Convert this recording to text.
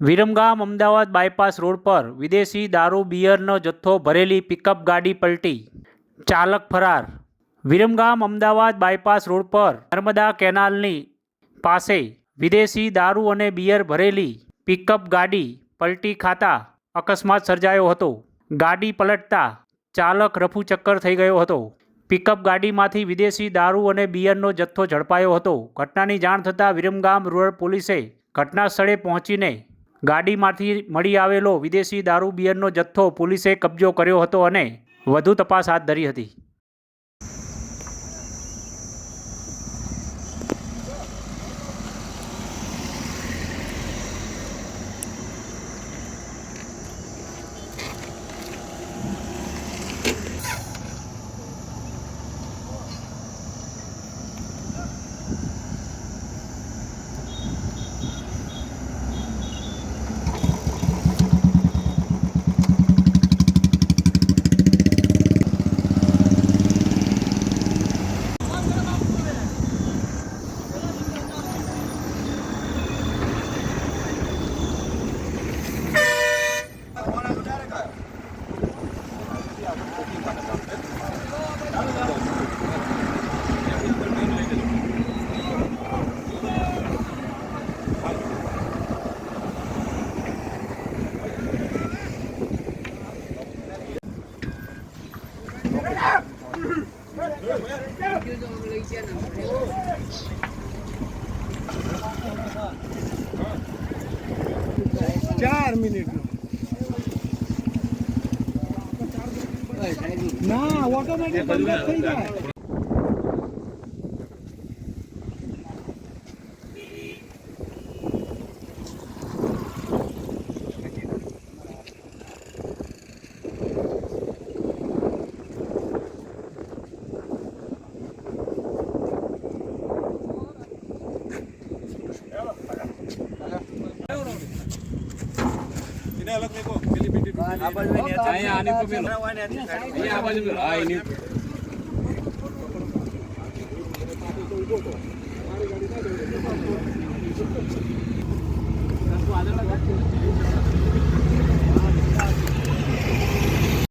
Viramgam Ahmedabad bypass road પર વિદેશી દારૂ બિયરનો જથ્થો ભરેલી પિકઅપ ગાડી પલટી. ચાલક ફરાર. વિરમગામ અમદાવાદ બાયપાસ રોડ પર નર્મદા કેનાલની પાસે વિદેશી દારૂ અને બિયર ભરેલી પિકઅપ ગાડી પલટી ખાતા અકસ્માત સર્જાયો હતો. ગાડી પલટતા ચાલક રફુચક્કર થઈ ગયો હતો. પિકઅપ ગાડીમાંથી વિદેશી દારૂ અને બિયરનો જથ્થો ઝડપાયો હતો. ઘટનાની જાણ થતાં વિરમગામ રૂરલ પોલીસે ઘટના સ્થળે પહોંચીને ગાડીમાંથી મળી આવેલો વિદેશી દારૂ બિયરનો જથ્થો પોલીસે કબજો કર્યો હતો અને વધુ તપાસ હાથ ધરી હતી. ચાર મિનિટ. ના ઓટોમેટિક થઈ જાય. એને અલગ મેકો પેલી પેટી આ બાજુ ને અહીંયા આની તો મેલો. અહીંયા આ બાજુ મેલો. હા એની મારી ગાડી ના